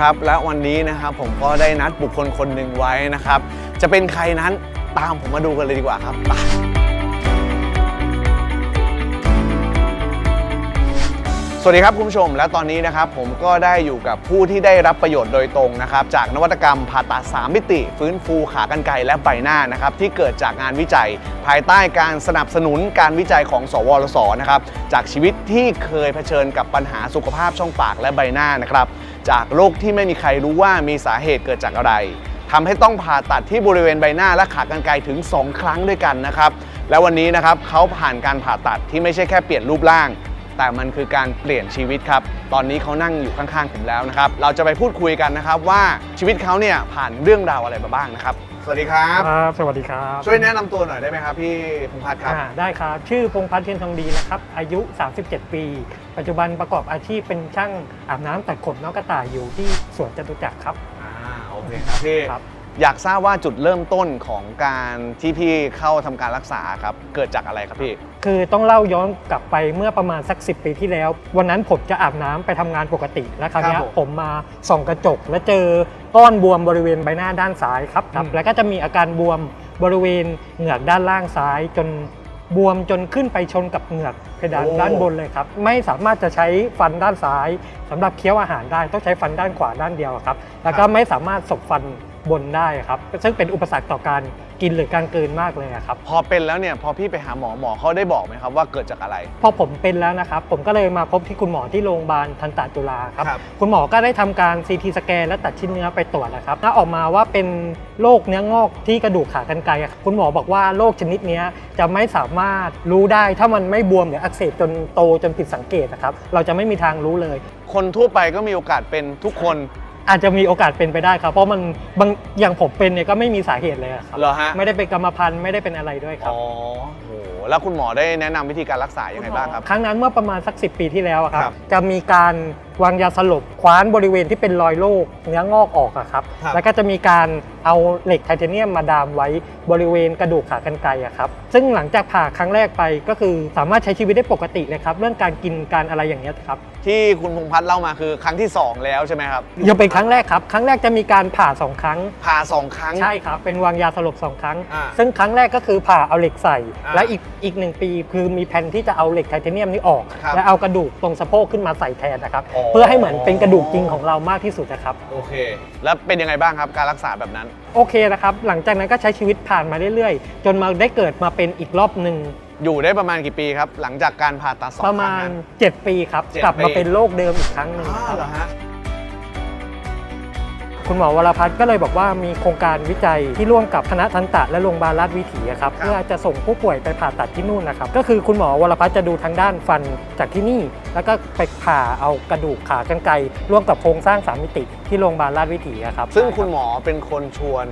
ครับ และวันนี้นะครับผมก็ได้นัดบุคคลคนหนึ่งไว้นะครับ จะเป็นใครนั้นตามผมมาดูกันเลยดีกว่าครับไปสวัสดีครับคุณผู้ชม และตอนนี้นะครับผมก็ได้อยู่กับผู้ที่ได้รับประโยชน์โดยตรงนะครับ จากนวัตกรรมผ่าตัด3มิติ ฟื้นฟูขากรรไกรและใบหน้านะครับ ที่เกิดจากงานวิจัย ภายใต้การสนับสนุนการวิจัยของ สวรสนะครับจากชีวิตที่เคยเผชิญกับปัญหาสุขภาพช่องปากและใบหน้านะครับ จากโรคที่ไม่มีใครรู้ว่ามีสาเหตุเกิดจากอะไรทำให้ต้องผ่าตัดที่บริเวณใบหน้าและขากรรไกรถึง 2 ครั้งด้วยกันนะครับ และวันนี้นะครับเขาผ่านการผ่าตัดที่ไม่ใช่แค่เปลี่ยนรูปร่าง แต่มันคือการเปลี่ยนชีวิตครับ ตอนนี้เขานั่งอยู่ข้างๆผมแล้วนะครับ เราจะไปพูดคุยกันนะครับว่าชีวิตเขาเนี่ยผ่านเรื่องราวอะไรมาบ้างนะครับ สวัสดีครับ ครับ สวัสดีครับช่วยแนะนำตัวหน่อยได้ไหมครับพี่พงษ์พัฒน์ครับ อ่าได้ครับ ชื่อพงษ์พัฒน์เทียนทองดีนะครับ อายุ 37 ปี ปัจจุบันประกอบอาชีพเป็นช่างอาบน้ำตัดขนนกกระต่ายอยู่ที่สวนจตุจักรครับ อ่าโอเคครับพี่ครับ อยากทราบว่าจุดเริ่มต้นของการที่พี่เข้าทำการรักษาครับ เกิดจากอะไรครับพี่ คือต้องเล่าย้อนกลับไปเมื่อประมาณสัก 10 ปีที่แล้ว วันนั้นผมจะอาบน้ำไปทำงานปกติแล้วคราวเนี้ยครับผมผมมาส่องกระจก แล้วเจอก้อนบวมบริเวณใบหน้าด้านซ้ายครับครับ อืม แล้วก็จะมีอาการบวมบริเวณเหงือกด้านล่างซ้าย จนบวมจนขึ้นไปชนกับเหงือกเพดานด้านบนเลยครับไม่สามารถจะใช้ฟันด้านซ้ายสำหรับเคี้ยวอาหารได้ต้องใช้ฟันด้านขวาด้านเดียวครับ แล้วก็ไม่สามารถสบฟัน บนได้ครับ ซึ่งเป็นอุปสรรคต่อการกินหรือการกลืนมากเลยอะครับ พอเป็นแล้วเนี่ยพอพี่ไปหาหมอหมอเขาได้บอกไหมครับว่าเกิดจากอะไร พอผมเป็นแล้วนะครับ ผมก็เลยมาพบที่คุณหมอที่โรงพยาบาลทันตจุฬาครับ ครับ คุณหมอก็ได้ทำการ CT สแกนและตัดชิ้นเนื้อไปตรวจนะครับถ้าออกมาว่าเป็นโรคเนื้องอกที่กระดูกขากรรไกรอะคุณหมอบอกว่าโรคชนิดเนี้ยจะไม่สามารถรู้ได้ ถ้ามันไม่บวมหรืออักเสบจนโตจนผิดสังเกตนะครับ เราจะไม่มีทางรู้เลย คนทั่วไปก็มีโอกาสเป็นทุกคน อาจจะมีโอกาสเป็นไปได้ครับ เพราะมันบางอย่างผมเป็นเนี่ยก็ไม่มีสาเหตุเลยอะครับ เหรอฮะไม่ได้เป็นกรรมพันธุ์ไม่ได้เป็นอะไรด้วยครับ อ๋อโห แล้วคุณหมอได้แนะนำวิธีการรักษายังไงบ้างครับ ครั้งนั้นเมื่อประมาณสัก 10 ปีที่แล้วอะครัครับบจะมีการวางยาสลบคว้านบริเวณที่เป็นรอยโรคเนื้องอกออกอะครับ ครับ แล้วก็จะมีการเอาเหล็กไทเทเนียมมาดามไว้บริเวณกระดูกขากรรไกรอะครับ ซึ่งหลังจากผ่าครั้งแรกไปก็คือสามารถใช้ชีวิตได้ปกติเลยครับ เรื่องการกินการอะไรอย่างเงี้ยครับ ที่คุณพงษ์พัฒน์เล่ามาคือครั้งที่สองแล้วใช่ไหมครับยังเป็นครั้งแรกครับ ครั้งแรกจะมีการผ่าสองครั้ง ผ่าสองครั้ง ใช่ครับ เป็นวางยาสลบสองครั้ง อ่าซึ่งครั้งแรกก็คือผ่าเอาเหล็กใส่ อ่าและอีกอีกหนึ่งปีคือมีแผนที่จะเอาเหล็กไทเทเนียมนี้ออก ครับและเอากระดูกตรงสะโพกขึ้นมาใส่แทนนะครับ อ๋อ เพื่อให้เหมือนเป็นกระดูกจริงของเรามากที่สุดนะครับ โอเค แล้วเป็นยังไงบ้างครับการรักษาแบบนั้น โอเคนะครับ หลังจากนั้นก็ใช้ชีวิตผ่านมาเรื่อยๆ จนมาได้เกิดมาเป็นอีกรอบหนึ่งอยู่ได้ประมาณกี่ปีครับ หลังจากการผ่าตัดสองประคมารั้งณ นั้น 7 ปีครับ เจ็ดกลับมาปี เป็นโรคเดิมอีกครั้งหนึ่งอ้าวเหรอฮะ คุณหมอวรพัฒน์ก็เลยบอกว่ามีโครงการวิจัยที่ร่วมกับคณะทันตะและโรงพยาบาลราชวิถีอะครับครับเพื่อจะส่งผู้ป่วยไปผ่าตัดที่นู่นนะครับก็คือคุณหมอวรพัฒน์จะดูทางด้านฟันจากที่นี่ แล้วก็ไปผ่าเอากระดูกขากรรไกรร่วมกับโครงสร้างสามมิติที่โรงพยาบาลราชวิถีอะครับซึ่งคุณหมอเป็นคนชวน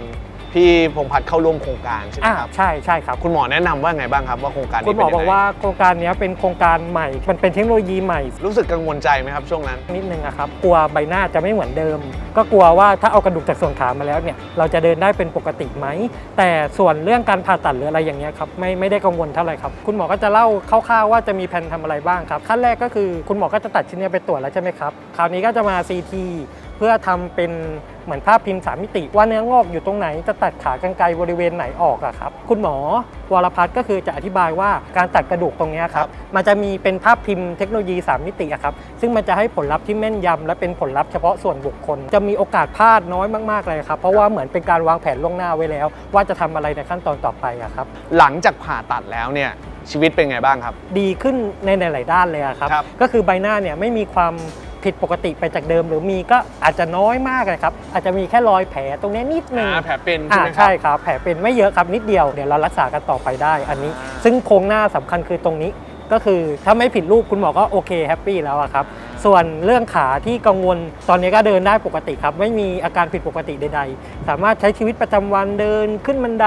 พี่พงษ์พัฒน์เข้าร่วมโครงการใช่ไหมอ่าครับ ใช่ใช่ครับ คุณหมอแนะนำว่าไงบ้างครับว่าโครงการนี้คุณหมอเป็นบยัอกงไงว่าโครงการเนี้ยเป็นโครงการใหม่ มันเป็นเทคโนโลยีใหม่ รู้สึกกังวลใจไหมครับช่วงนั้น นิดนึงนะครับกลัวใบหน้าจะไม่เหมือนเดิม ก็กลัวว่าถ้าเอากระดูกจากส่วนขามาแล้วเนี่ยเราจะเดินได้เป็นปกติไหม แต่ส่วนเรื่องการผ่าตัดหรืออะไรอย่างเงี้ยครับไม่ไม่ได้กังวลเท่าไหร่ครับ คุณหมอก็จะเล่าคร่าวๆว่าจะมีแผนทำอะไรบ้างครับขั้นแรกก็คือคุณหมอก็จะตัดชิ้นเนื้อไปตรวจแล้วใช่ไหมครับคราวนี้ก็จะมา CT เพื่อทำเป็นเหมือนภาพพิมพ์สามมิติ ว่าเนื้องอกอยู่ตรงไหนจะตัดขากรรไกรบริเวณไหนออกอะครับ คุณหมอวรพัฒน์ก็คือจะอธิบายว่าการตัดกระดูกตรงเนี้ยครับ มันจะมีเป็นภาพพิมพ์เทคโนโลยี 3 มิติอะครับ ซึ่งมันจะให้ผลลัพธ์ที่แม่นยำและเป็นผลลัพธ์เฉพาะส่วนบุคคล จะมีโอกาสพลาดน้อยมากๆเลยครับ เพราะว่าเหมือนเป็นการวางแผนล่วงหน้าไว้แล้ว ว่าจะทำอะไรในขั้นตอนต่อไปอะครับ หลังจากผ่าตัดแล้วเนี่ยชีวิตเป็นไงบ้างครับ ดีขึ้นในหลาย ๆ ด้านเลยอะครับครับก็คือใบหน้าเนี่ยไม่มีความ ผิดปกติไปจากเดิม หรือมีก็อาจจะน้อยมากเลยครับ อาจจะมีแค่รอยแผลตรงเนี้ยนิดนึงอ่าแผลเป็นใช่อ่าไหมครับใช่ครับ แผลเป็นไม่เยอะครับนิดเดียวเดี๋ยวเรารักษากันต่อไปได้ อันนี้อ่าซึ่งโครงหน้าสำคัญคือตรงนี้ก็คือถ้าไม่ผิดรูปคุณหมอก็โอเคแฮปปี้แล้วอะครับ ส่วนเรื่องขาที่กังวลตอนนี้ก็เดินได้ปกติครับ ไม่มีอาการผิดปกติใดๆ สามารถใช้ชีวิตประจำวันเดินขึ้นบันได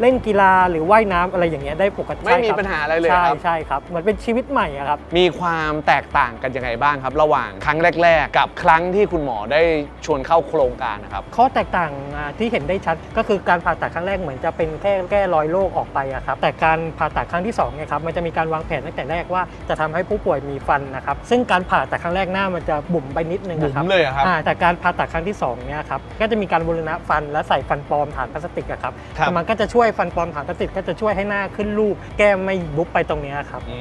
เล่นกีฬาหรือว่ายน้ำอะไรอย่างเงี้ยได้ปกติไม่มีใช่ครับปัญหาอะไรเลยใช่ครับใช่ครับเหมือนเป็นชีวิตใหม่อะครับ มีความแตกต่างกันยังไงบ้างครับ ระหว่างครั้งแรก ๆ กับครั้งที่คุณหมอได้ชวนเข้าโครงการนะครับข้อแตกต่างอ่าที่เห็นได้ชัดก็คือการผ่าตัดครั้งแรกเหมือนจะเป็นแค่แก้รอยโรคออกไปอะครับแต่การผ่าตัดครั้งที่2เนี่ยครับมันจะมีการวางแผนตั้งแต่แรกว่าจะทำให้ผู้ป่วยมีฟันนะครับซึ่งการผ่าตัดครั้งรั้งแรกหน้ามันจะบุ๋มไปนิดนึงบุ๋อะครับมเลยเหรอครับอ่าแต่การผ่าตัดครั้งที่สองเนี่ยครับก็จะมีการบูรณะฟันและใส่ฟันปลอมฐานพลาสติกอะครับครับ แต่มันก็จะช่วยฟันปลอมฐานพลาสติกก็จะช่วยให้หน้าขึ้นรูป แก้มไม่บุบไปตรงเนี้ยครับ อื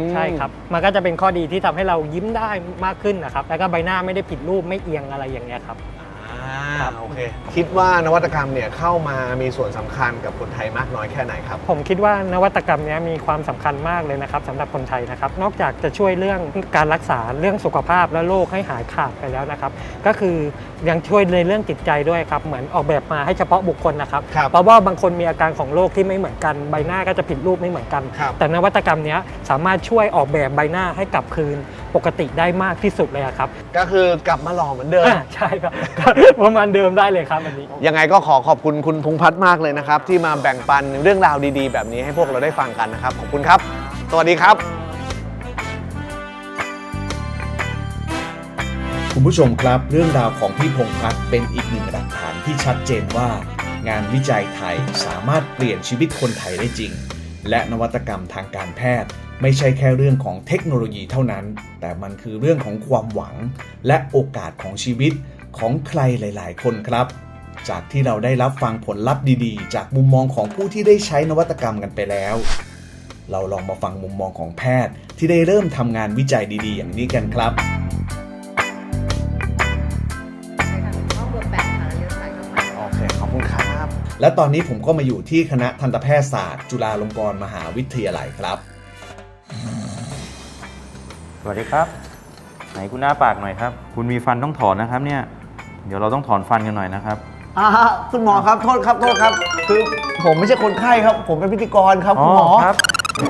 ม ใช่ครับ มันก็จะเป็นข้อดีที่ทำให้เรายิ้มได้มากขึ้นนะครับ แล้วก็ใบหน้าไม่ได้ผิดรูปไม่เอียงอะไรอย่างเงี้ยครับอ่า ครับโอเค คิดว่านวัตกรรมเนี่ยเข้ามามีส่วนสำคัญกับคนไทยมากน้อยแค่ไหนครับ ผมคิดว่านวัตกรรมเนี้ยมีความสำคัญมากเลยนะครับสำหรับคนไทยนะครับ นอกจากจะช่วยเรื่องการรักษาเรื่องสุขภาพและโรคให้หายขาดไปแล้วนะครับ ก็คือยังช่วยในเรื่องจิตใจด้วยครับ เหมือนออกแบบมาให้เฉพาะบุคคลนะครับ ครับเพราะว่าบางคนมีอาการของโรคที่ไม่เหมือนกัน ใบหน้าก็จะผิดรูปไม่เหมือนกัน ครับแต่นวัตกรรมเนี้ยสามารถช่วยออกแบบใบหน้าให้กลับคืนปกติได้มากที่สุดเลยอะครับก็คือกลับมาหล่อเหมือนเดิม อ่าใช่ครับประมาณเดิมได้เลยครับอันนี้ ยังไงก็ขอขอบคุณคุณพงษ์พัฒน์มากเลยนะครับ ที่มาแบ่งปันเรื่องราวดีๆ แบบนี้ให้พวกเราได้ฟังกันนะครับ ขอบคุณครับ สวัสดีครับ คุณผู้ชมครับ เรื่องราวของพี่พงษ์พัฒน์เป็นอีกหนึ่งหลักฐานที่ชัดเจนว่า งานวิจัยไทยสามารถเปลี่ยนชีวิตคนไทยได้จริง และนวัตกรรมทางการแพทย์ ไม่ใช่แค่เรื่องของเทคโนโลยีเท่านั้น แต่มันคือเรื่องของความหวัง และโอกาสของชีวิต ของใครหลาย ๆ คนครับ จากที่เราได้รับฟังผลลัพธ์ดีๆ จากมุมมองของผู้ที่ได้ใช้นวัตกรรมกันไปแล้ว เราลองมาฟังมุมมองของแพทย์ ที่ได้เริ่มทำงานวิจัยดีๆ อย่างนี้กันครับไปทางห้องเบอร์แปดค่ะแล้วเลี้ยวซ้ายเข้าไปโอเคขอบคุณครับ และตอนนี้ผมก็มาอยู่ที่คณะทันตแพทยศาสตร์ จุฬาลงกรณ์มหาวิทยาลัยครับ สวัสดีครับ ไหนคุณหน้าปากหน่อยครับ คุณมีฟันต้องถอนนะครับเนี่ย เดี๋ยวเราต้องถอนฟันกันหน่อยนะครับ อ่าคุณหมอครับโทษครับโทษครับคือผมไม่ใช่คนไข้ครับ ผมเป็นพิธีกรครับอ๋อคุณหมอครับ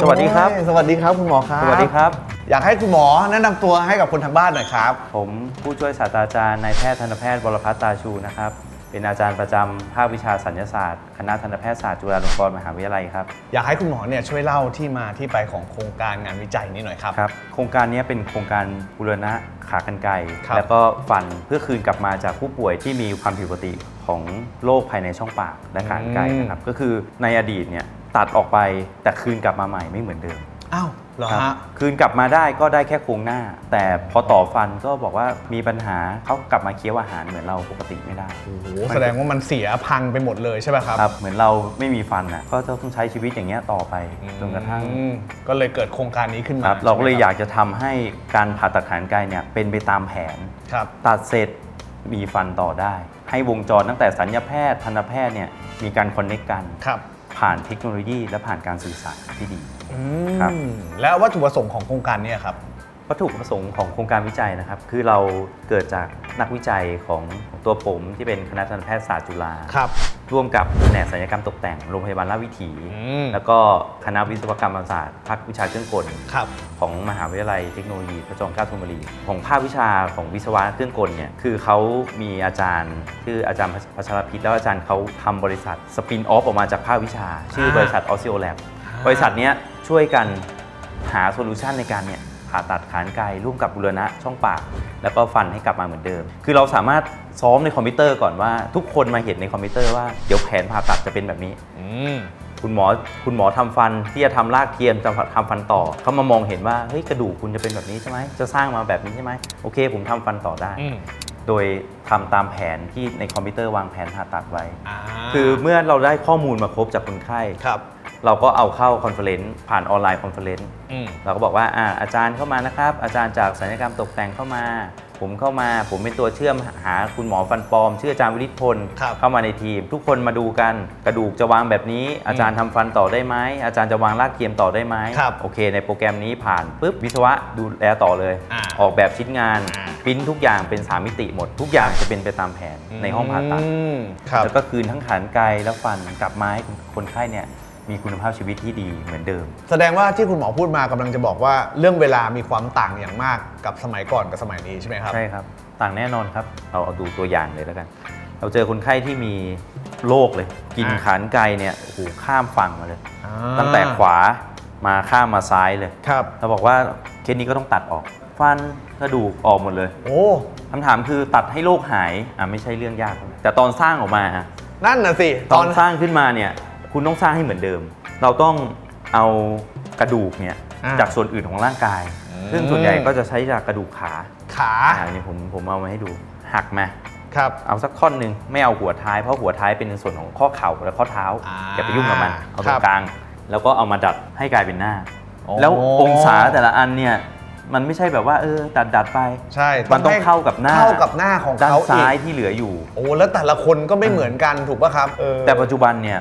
สวัสดีครับ โอ้ยสวัสดีครับคุณหมอครับสวัสดีครับ อยากให้คุณหมอแนะนำตัวให้กับคนทางบ้านหน่อยครับ ผมผู้ช่วยศาสตราจารย์นายแพทย์ทันตแพทย์วรพัฒน์ตาชูนะครับ เป็นอาจารย์ประจำภาควิชาสัญญศาสตร์คณะทันตแพทยศาสตร์จุฬาลงกรณ์มหาวิทยาลัยครับ อยากให้คุณหมอเนี่ยช่วยเล่าที่มาที่ไปของโครงการงานวิจัยนี้หน่อยครับ ครับ โครงการนี้เป็นโครงการบูรณะขากรรไกรครับ แล้วก็ฟันเพื่อคืนกลับมาจากผู้ป่วยที่มีความผิดปกติของโรคภายในช่องปากและขากรรไกรนะครับ ก็คือในอดีตเนี่ยตัดออกไปแต่คืนกลับมาใหม่ไม่เหมือนเดิม อ้าว เหรอครับฮะ คืนกลับมาได้ก็ได้แค่โครงหน้า แต่พอต่อฟันก็บอกว่ามีปัญหาเขากลับมาเคี้ยวอาหารเหมือนเราปกติไม่ได้ โอ้โหแสดงว่ามันเสียพังไปหมดเลยใช่ไหมครับครับเหมือนเราไม่มีฟันอะก็จะต้องใช้ชีวิตอย่างเงี้ยต่อไปจนกระทั่งอืมก็เลยเกิดโครงการนี้ขึ้นมาครับเราก็เลยใช่ไหมอยากจะทำให้การผ่าตัดขานไกรเนี่ยเป็นไปตามแผน ครับ ตัดเสร็จมีฟันต่อได้ ให้วงจรตั้งแต่สัญญาแพทย์ทันตแพทย์เนี่ยมีการคอนเนคกัน ครับ ผ่านเทคโนโลยีและผ่านการสื่อสารที่ดีอื ครับมแล้ววัตถุประสงค์ของโครงการเนี้ครับ วัตถุประสงค์ของโครงการวิจัยนะครับ คือเราเกิดจากนักวิจัยของตัวผมที่เป็นคณะทันตแพทยศาสตร์จุฬาครับ ร่วมกับแผนกศัลยกรรมตกแต่งโรงพยาบาลราชวิถี อืม แล้วก็คณะวิศวกรรมศาสตร์ภาควิชาเครื่องกล ครับ ของมหาวิทยาลัยเทคโนโลยีพระจอมเกล้าธนบุรีของภาควิชาของวิศวะเครื่องกลเนี่ยคือเขามีอาจารย์ชื่ออาจารย์พัชรพิษแล้วอาจารย์เขาทำบริษัทสปินออฟออกมาจากภาควิชา ชื่อบริษัทออ s ซิโอแลบ บริษัทเนี้ยช่วยกันหาโซลูชันในการเนี่ยผ่าตัดขานไกลร่วมกับบุรณะช่องปาก แล้วก็ฟันให้กลับมาเหมือนเดิม คือเราสามารถซ้อมในคอมพิวเตอร์ก่อนว่า ทุกคนมาเห็นในคอมพิวเตอร์ว่าเดี๋ยวแผนผ่าตัดจะเป็นแบบนี้ อืม คุณหมอคุณหมอทำฟันที่จะทำรากเทียมจะทำฟันต่อเขามามองเห็นว่าเฮ้ยกระดูกคุณจะเป็นแบบนี้ใช่ไหมจะสร้างมาแบบนี้ใช่ไหมโอเค ผมทำฟันต่อได้ อืมโดยทำตามแผนที่ในคอมพิวเตอร์วางแผนผ่าตัดไว้อ่าคือเมื่อเราได้ข้อมูลมาครบจากคนไข้ ครับเราก็เอาเข้าคอนเฟอเรนซ์ผ่านออนไลน์คอนเฟอเรนซ์อืม เราก็บอกว่าอาอาจารย์เข้ามานะครับ อาจารย์จากศัลยกรรมตกแต่งเข้ามา ผมเข้ามา ผมเป็นตัวเชื่อมหาคุณหมอฟันปลอม ชื่ออาจารย์วิริศพลครับ เข้ามาในทีม ทุกคนมาดูกันกระดูกจะวางแบบนี้ อาจารย์ทำฟันต่อได้ไหมอาจารย์จะวางรากเทียมต่อได้ไหมครับโอเค ในโปรแกรมนี้ผ่านปุ๊บวิศวะดูแลต่อเลยอ่าออกแบบชิ้นงานอ่า ปริ้นทุกอย่างเป็นสามมิติหมด ทุกอย่างจะเป็นไปตามแผนในห้องผ่าตัด อืมครับ แล้วก็คืนทั้งขานไกลและฟันกลับมาให้คนไข้เนี่ย มีคุณภาพชีวิตที่ดีเหมือนเดิม แสดงว่าที่คุณหมอพูดมากำลังจะบอกว่าเรื่องเวลามีความต่างอย่างมากกับสมัยก่อนกับสมัยนี้ใช่ไหมครับ ใช่ครับ ต่างแน่นอนครับ เราเอาดูตัวอย่างเลยแล้วกัน เราเจอคนไข้ที่มีโรคเลย กินอ่า ขานไกลเนี่ยโอ้โหข้ามฝั่งมาเลย อ่าตั้งแต่ขวามาข้ามมาซ้ายเลยครับ เราบอกว่าเคสนี้ก็ต้องตัดออก ฟันกระดูกออกหมดเลยโอ้ คำถามคือตัดให้โรคหายอะไม่ใช่เรื่องยาก แต่ตอนสร้างออกมาอะนั่นน่ะสิตอนสร้างขึ้นมาเนี่ย คุณต้องสร้างให้เหมือนเดิม เราต้องเอากระดูกเนี่ยอ่า จากส่วนอื่นของร่างกายอืมซึ่งส่วนใหญ่ก็จะใช้จากกระดูกขาขาอ่านี่ผมผมเอามาให้ดูหักมา ครับเอาสักท่อนหนึ่งไม่เอาหัวท้ายเพราะหัวท้ายเป็นส่วนของข้อเข่าและข้อเท้าอ่าอย่าไปยุ่งกับมันเอาตรครังบกลาง แล้วก็เอามาดัดให้กลายเป็นหน้า โอ้ แล้วองศาแต่ละอันเนี่ยมันไม่ใช่แบบว่าเออดัดดัดไป ใช่มันต้องให้เข้ากับหน้า เข้ากับหน้าของด้านเขาซ้ายอีกที่เหลืออยู่ โอ้แล้วแต่ละคนก็ไม่เหมือนกันถูกป่ะครับเออแต่ปัจจุบันเนี่ย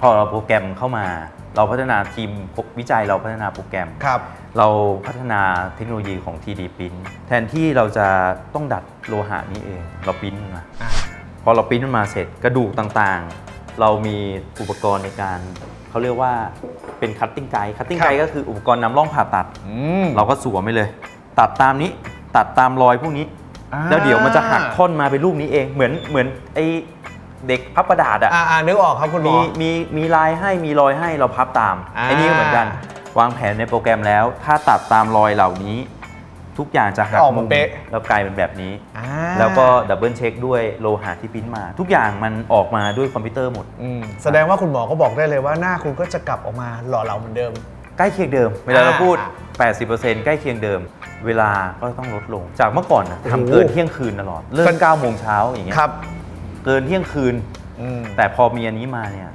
พอเราโปรแกรมเข้ามา เราพัฒนาทีมวิจัยเราพัฒนาโปรแกรม ครับ เราพัฒนาเทคโนโลยีของ 3D Print แทนที่เราจะต้องดัดโลหะนี้เอง เราปริ้นมันมาอ่า พอเราปริ้นมันมาเสร็จกระดูกต่างๆ เรามีอุปกรณ์ในการเขาเรียกว่าเป็นคัตติ้งไกด์คัตติ้งไกด์ก็คืออุปกรณ์นำร่องผ่าตัด อืม เราก็สวมไปเลย ตัดตามนี้ตัดตามรอยพวกนี้ อ่า แล้วเดี๋ยวมันจะหักท่อนมาเป็นรูปนี้เองเหมือนเหมือนไอ เด็กพับกระดาษอะอ่าอ่านึกออกครับคุณหมมีอ มีมีลายให้มีรอยให้เราพับตามอ่า ไอ้นี่ก็เหมือนกัน วางแผนในโปรแกรมแล้ว ถ้าตัดตามรอยเหล่านี้ ทุกอย่างจะหักออกมามุมเป๊ะ แล้วกลายเป็นแบบนี้ อ่าแล้วก็ดับเบิลเช็คด้วยโลหะที่ปริ้นมา ทุกอย่างมันออกมาด้วยคอมพิวเตอร์หมด อืมแสดงว่าคุณหมอก็บอกได้เลยว่าหน้าคุณก็จะกลับออกมาหล่อเหลาเหมือนเดิม ใกล้เคียงเดิม เวลาเราอ่าพูด80%ใกล้เคียงเดิม เวลาก็ต้องลดลง จากเมื่อก่อนนะโอ้โหทำเกินเที่ยงคืนตลอด เริ่เป็มน9โมงเช้าอย่างเงี้ยครับ เกินเที่ยงคืน อืมแต่พอมีอันนี้มาเนี่ย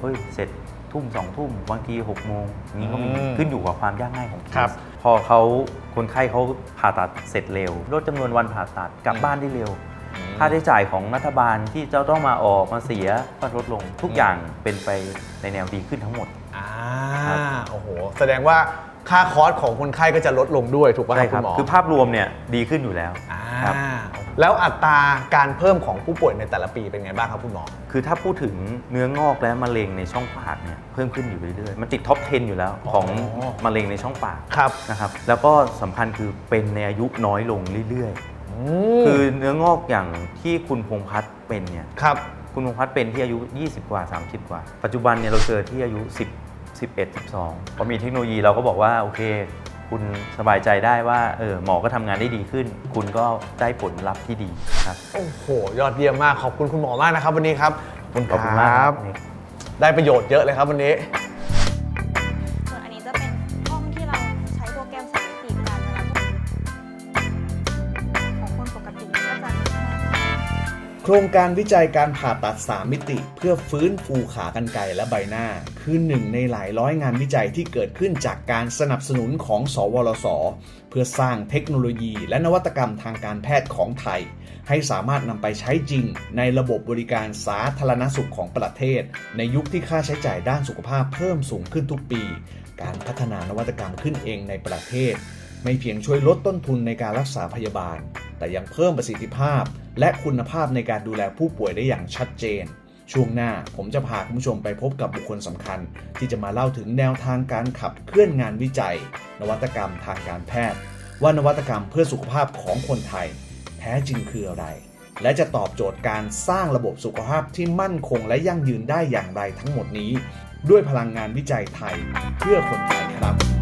เฮ้ยเสร็จทุ่มสองทุ่มบางที6โมงอย่างนี้ก็มีอืมขึ้นอยู่กับความยากง่ายของเคครับสพอเขาคนไข้เขาผ่าตัดเสร็จเร็วลดจำนวนวันผ่าตัดกลับบ้านได้เร็ว ค่าใช้จ่ายของรัฐบาลที่จะต้องมาออกมาเสียก็ลดลงทุกอย่างเป็นไปในแนวดีขึ้นทั้งหมด อ่าครับโอ้โห แสดงว่าค่าคอร์สของคนไข้ก็จะลดลงด้วยถูกป่ะครับคุณหมอคือภาพรวมเนี่ยดีขึ้นอยู่แล้ว อ่าครับ แล้วอัตราการเพิ่มของผู้ป่วยในแต่ละปีเป็นไงบ้างครับคุณหมอ คือถ้าพูดถึงเนื้องอกและมะเร็งในช่องปากเนี่ยเพิ่มขึ้นอยู่เรื่อยๆ มันติดท็อป 10 อยู่แล้วของอ๋อมะเร็งในช่องปากครับ นะครับแล้วก็สำคัญคือเป็นในอายุน้อยลงเรื่อยมๆคือเนื้องอกอย่างที่คุณพงษ์พัฒน์เป็นเนี่ยครับ คุณพงษ์พัฒน์เป็นที่อายุ 20 กว่า 30 กว่า ปัจจุบันเนี่ยเราเจอที่อายุ 10 11 12พอมีเทคโนโลยีเราก็บอกว่าโอเค คุณสบายใจได้ว่าเออหมอก็ทำงานได้ดีขึ้น คุณก็ได้ผลลัพธ์ที่ดีครับโอ้โห ยอดเยี่ยมมาก ขอบคุณคุณหมอมากนะครับวันนี้ครับขอบคุณมากครับ ได้ประโยชน์เยอะเลยครับวันนี้ ครงการวิจัยการผ่าตัด 3 มิติ เพื่อฟื้นฟูขากรรไกรและใบหน้า คือหนึ่งในหลายร้อยงานวิจัยที่เกิดขึ้นจากการสนับสนุนของ สวรสเพื่อสร้างเทคโนโลยี และนวัตกรรมทางการแพทย์ของไทย ให้สามารถนำไปใช้จริง ในระบบบริการสาธารณสุขของประเทศ ในยุคที่ค่าใช้จ่ายด้านสุขภาพเพิ่มสูงขึ้นทุกปี การพัฒนานวัตกรรมขึ้นเองในประเทศ ไม่เพียงช่วยลดต้นทุนในการรักษาพยาบาล แต่ยังเพิ่มประสิทธิภาพ และคุณภาพในการดูแลผู้ป่วยได้อย่างชัดเจน ช่วงหน้าผมจะพาคุณผู้ชมไปพบกับบุคคลสำคัญ ที่จะมาเล่าถึงแนวทางการขับเคลื่อนงานวิจัย นวัตกรรมทางการแพทย์ ว่านวัตกรรมเพื่อสุขภาพของคนไทย แท้จริงคืออะไร และจะตอบโจทย์การสร้างระบบสุขภาพที่มั่นคงและยั่งยืนได้อย่างไรทั้งหมดนี้ ด้วยพลังงานวิจัยไทยเพื่อคนไทยครับ